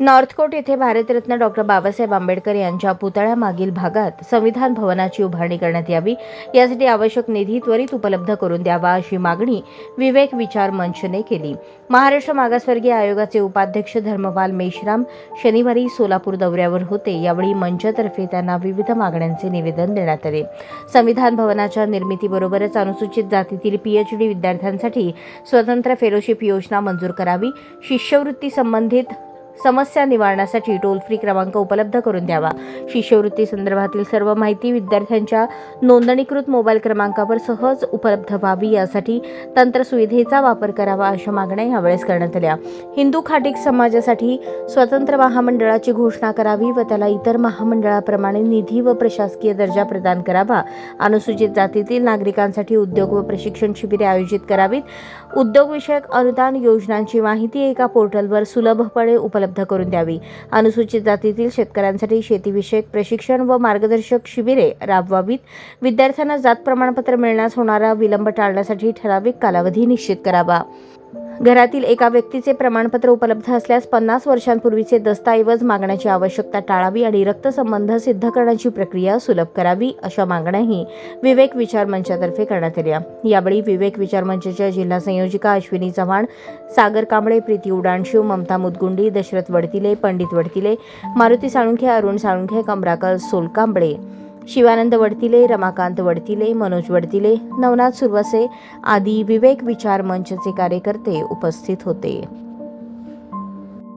Northcote येथे Bharat Ratna doctor Babasaheb Ambedkar यांच्या पुतळ्यामागील भागात संविधान भवनाची उभारणी करण्यात यावी. यासाठी आवश्यक निधी त्वरित उपलब्ध करून द्यावा अशी मागणी विवेक विचार मंचने केली. महाराष्ट्र मागासवर्गीय आयोगाचे उपाध्यक्ष धर्मपाल मेश्राम शनिवारी सोलापूर दौऱ्यावर होते. यावेळी मंचतर्फे त्यांना विविध मागण्यांचे निवेदन देण्यात आले. संविधान भवनाच्या निर्मितीबरोबरच अनुसूचित जातीतील पीएचडी विद्यार्थ्यांसाठी स्वतंत्र फेलोशिप योजना मंजूर करावी. शिष्यवृत्ती संबंधित समस्या निवारणासाठी टोल फ्री क्रमांक उपलब्ध करून द्यावा. शिष्यवृत्ती संदर्भातील सर्व माहिती विद्यार्थ्यांच्या नोंदणीकृत मोबाईल क्रमांकावर सहज उपलब्ध व्हावी यासाठी तंत्रसुविधेचा वापर करावा अशा मागण्या यावेळेस करण्यात आल्या. हिंदू खाटीक समाजासाठी स्वतंत्र महामंडळाची घोषणा करावी व त्याला इतर महामंडळाप्रमाणे निधी व प्रशासकीय दर्जा प्रदान करावा. अनुसूचित जातीतील नागरिकांसाठी उद्योग व प्रशिक्षण शिबिरे आयोजित करावीत. उद्योगविषयक अनुदान योजनांची माहिती एका पोर्टलवर सुलभपणे उपलब्ध करून द्यावी. अनुसूचित जातीतील शेतकऱ्यांसाठी शेतीविषयक प्रशिक्षण व मार्गदर्शक शिबिरे राबवावीत. विद्यार्थ्यांना जात प्रमाणपत्र मिळण्यास होणारा विलंब टाळण्यासाठी ठराविक कालावधी निश्चित करावा. घरातील एका व्यक्तीचे प्रमाणपत्र उपलब्ध असल्यास पन्नास वर्षांपूर्वीचे दस्तऐवज मागण्याची आवश्यकता टाळावी आणि रक्तसंबंध सिद्ध करण्याची प्रक्रिया सुलभ करावी अशा मागण्याही विवेक विचार मंचातर्फे करण्यात आल्या. यावेळी विवेक विचार मंचाच्या जिल्हा संयोजिका अश्विनी चव्हाण सागर कांबळे प्रीती उडाणशिव ममता मुदगुंडी दशरथ वडतिले पंडित वडतिले मारुती साळुंखे अरुण साळुंखे कमराकर सोलकांबळे शिवानंद वडतिले रमाकांत वडतिले मनोज वडतिले नवनाथ सुरवसे आदी विवेक विचार मंचचे कार्यकर्ते उपस्थित होते.